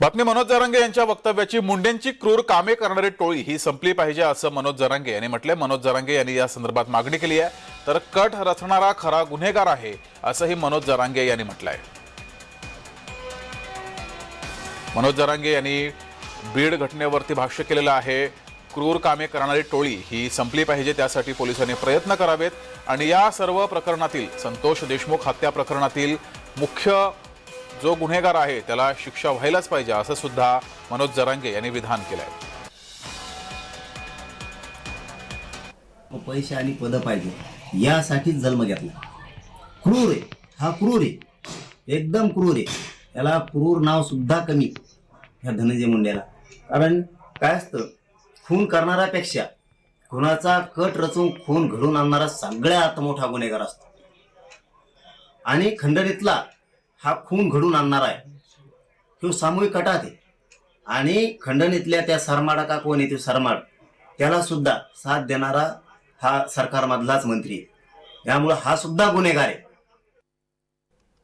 बातमी मनोज जरांगे यांच्या वक्तव्याची. मुंडेंची क्रूर कामे करणारी टोळी ही संपली पाहिजे असं मनोज जरांगे यांनी म्हटलंय. मनोज जरांगे यांनी या संदर्भात मागणी केली आहे. तर कट रचणारा खरा गुन्हेगार आहे असंही मनोज जरांगे यांनी म्हटलंय. मनोज जरांगे यांनी बीड घटनेवरती भाष्य केलेलं आहे. क्रूर कामे करणारी टोळी ही संपली पाहिजे त्यासाठी पोलिसांनी प्रयत्न करावेत. आणि या सर्व प्रकरणातील संतोष देशमुख हत्या प्रकरणातील मुख्य जो गुन्हेगार आहे त्याला शिक्षा व्हायलाच पाहिजे असं सुद्धा मनोज जरांगे यांनी विधान केलं आहे पैसे आणि पद पाहिजे. यासाठीच जन्म घेतला. क्रूर आहे. हा क्रूर आहे. एकदम क्रूर आहे. याला क्रूर नाव सुद्धा कमी ह्या धनंजय मुंड्याला कारण काय असतं? खून करणाऱ्यापेक्षा खुनाचा कट रचून खून घडून आणणारा सगळ्यात मोठा गुन्हेगार असतो. आणि खंडणीतला हा खून घडून आणणार आहे. तो सामूहिक कटात आहे. आणि खंडणीतल्या त्या सरमाडा का कोण येतो सरमाड? त्याला सुद्धा साथ देणारा हा सरकारमधलाच मंत्री आहे. त्यामुळं हा सुद्धा गुन्हेगार आहे.